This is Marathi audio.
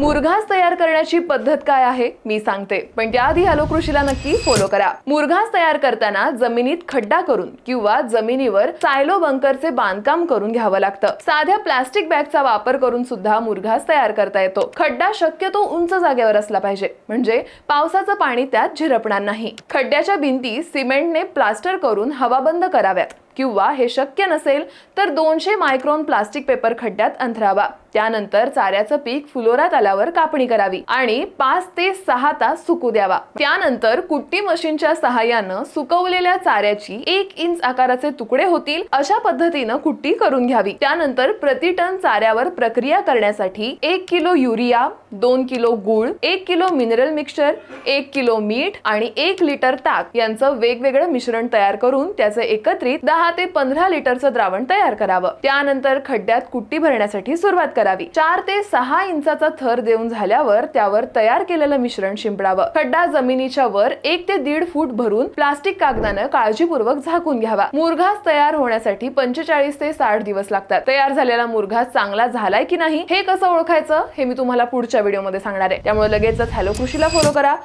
मुरघास तयार करण्याची पद्धत काय आहे? मी सांगते. पण त्याआधी हॅलो कृषीला नक्की फॉलो करा. मुरघास तयार करताना जमिनीत खड्डा करून किंवा जमिनीवर सायलो बंकरचे बांधकाम करून घ्यावं लागतं. साध्या प्लास्टिक बॅगचा वापर करून सुद्धा मुरघास तयार करता येतो. खड्डा शक्यतो उंच जागेवर असला पाहिजे. म्हणजे पावसाचं पाणी त्यात झिरपणार नाही. खड्ड्याच्या भिंती सिमेंटने प्लास्टर करून हवाबंद कराव्यात. किंवा हे शक्य नसेल तर दोनशे मायक्रॉन प्लास्टिक पेपर खड्ड्यात अंथरावा. त्यानंतर चाऱ्याचं पीक फुलोरात आल्यावर कापणी करावी आणि पाच ते सहा तास सुकू द्यावा. त्यानंतर कुट्टी मशीनच्या सहाय्यानं सुकवलेल्या चाऱ्याची एक इंच आकाराचे तुकडे होतील अशा पद्धतीनं कुट्टी करून घ्यावी. त्यानंतर प्रति टन चाऱ्यावर प्रक्रिया करण्यासाठी एक किलो युरिया दोन किलो गुळ एक किलो मिनरल मिक्सचर एक किलो मीठ आणि एक लिटर ताक यांचं वेगवेगळं मिश्रण तयार करून त्याचं एकत्रित दहा ते पंधरा लिटरचं द्रावण तयार करावं. त्यानंतर खड्ड्यात कुट्टी भरण्यासाठी सुरुवात करावी. चार ते सहा इंचाचा थर देऊन झाल्यावर त्यावर तयार केलेलं मिश्रण शिंपडावं. खड्डा जमिनीच्या वर एक ते दीड फूट भरून प्लास्टिक कागदानं काळजीपूर्वक झाकून घ्यावा. मुरघास तयार होण्यासाठी पंचेचाळीस ते साठ दिवस लागतात. तयार झालेला मुरघास चांगला झालाय की नाही हे कसं ओळखायचं हे मी तुम्हाला पुढच्या व्हिडिओमध्ये सांगणार आहे. त्यामुळे लगेचच हॅलो कृषीला फॉलो करा.